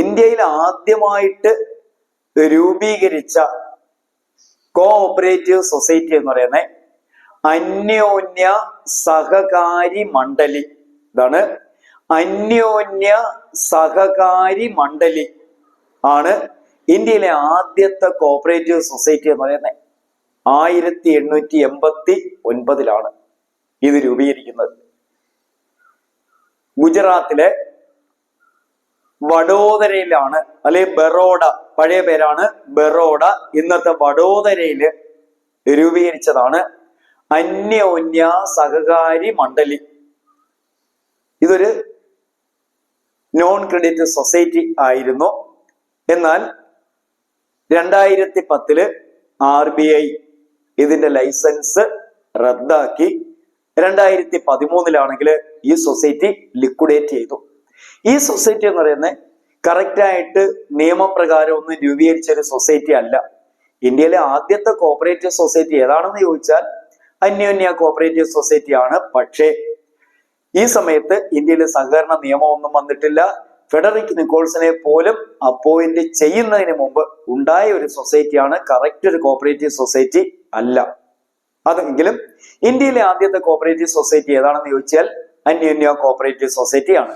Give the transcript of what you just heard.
ഇന്ത്യയിൽ ആദ്യമായിട്ട് രൂപീകരിച്ച കോഓപ്പറേറ്റീവ് സൊസൈറ്റി എന്ന് പറയുന്നത് അന്യോന്യ സഹകാരി മണ്ഡലി. ഇതാണ് അന്യോന്യ സഹകാരി മണ്ഡലി ആണ് ഇന്ത്യയിലെ ആദ്യത്തെ കോഓപ്പറേറ്റീവ് സൊസൈറ്റി എന്ന് പറയുന്നത് ആയിരത്തി എണ്ണൂറ്റി എൺപത്തി ഒൻപതിലാണ് ഇത് രൂപീകരിക്കുന്നത്. ഗുജറാത്തിലെ വഡോദരയിലാണ് അല്ലെ ബറോഡ പഴയ പേരാണ് ബറോഡ. ഇന്നത്തെ വഡോദരയിൽ രൂപീകരിച്ചതാണ് അന്യോന്യ സഹകാരി മണ്ഡലി. ഇതൊരു നോൺ ക്രെഡിറ്റ് സൊസൈറ്റി ആയിരുന്നു. എന്നാൽ രണ്ടായിരത്തി പത്തിൽ ആർ ബി ഐ ഇതിന്റെ ലൈസൻസ് റദ്ദാക്കി. രണ്ടായിരത്തി പതിമൂന്നിലാണെങ്കിൽ ഈ സൊസൈറ്റി ലിക്വിഡേറ്റ് ചെയ്തു. ഈ സൊസൈറ്റി എന്ന് പറയുന്നത് കറക്റ്റായിട്ട് നിയമപ്രകാരം ഒന്നും രൂപീകരിച്ച ഒരു സൊസൈറ്റി അല്ല. ഇന്ത്യയിലെ ആദ്യത്തെ കോപ്പറേറ്റീവ് സൊസൈറ്റി ഏതാണെന്ന് ചോദിച്ചാൽ അന്യോന്യ കോപ്പറേറ്റീവ് സൊസൈറ്റിയാണ് പക്ഷേ ഈ സമയത്ത് ഇന്ത്യയിലെ സഹകരണ നിയമമൊന്നും വന്നിട്ടില്ല. ഫെഡറിക് നിക്കോൾസിനെ പോലും അപ്പോയിന്റ് ചെയ്യുന്നതിന് മുമ്പ് ഉണ്ടായ ഒരു സൊസൈറ്റിയാണ് കറക്റ്റ് ഒരു കോപ്പറേറ്റീവ് സൊസൈറ്റി അല്ല. അതെങ്കിലും ഇന്ത്യയിലെ ആദ്യത്തെ കോപ്പറേറ്റീവ് സൊസൈറ്റി ഏതാണെന്ന് ചോദിച്ചാൽ അന്യോന്യ കോപ്പറേറ്റീവ് സൊസൈറ്റി ആണ്.